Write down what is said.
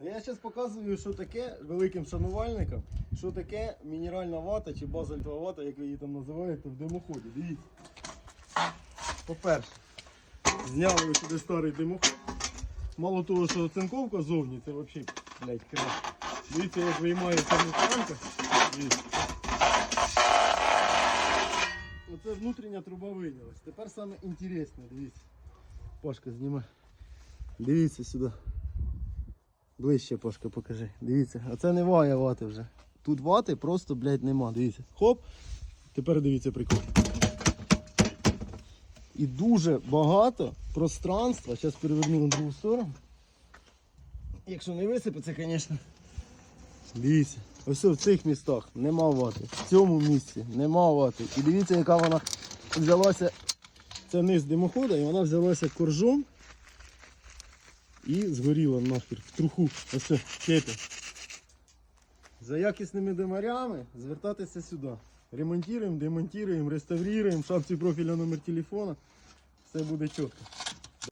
А я зараз показую, що таке великим шанувальникам, що таке мінеральна вата чи базальтова вата, як ви її там називаєте, в димоході. Дивіться. По-перше, зняли сюди старий димоход. Мало того, що оцинковка зовні, це взагалі, блядь, крас. Дивіться, як виймається. Дивіться. Оце внутрішня труба вийнялась. Тепер саме інтересне, дивіться. Пашка, зніми. Дивіться сюди. Ближче, Пашка, покажи. Дивіться, а це не вая вати вже. Тут вати просто, блядь, нема. Дивіться. Хоп. Тепер дивіться прикол. І дуже багато пространства. Зараз переверну на другу сторону. Якщо не висипеться, звісно. Дивіться, ось в цих містах нема вати. В цьому місці нема вати. І дивіться, яка вона взялася. Це низ димохода, і вона взялася коржом і згоріла нахер в труху. Ось чепі. За якісними димарями звертатися сюди. Ремонтуємо, демонтуємо, реставруємо, шапці профіля номер телефона. Все буде чітко.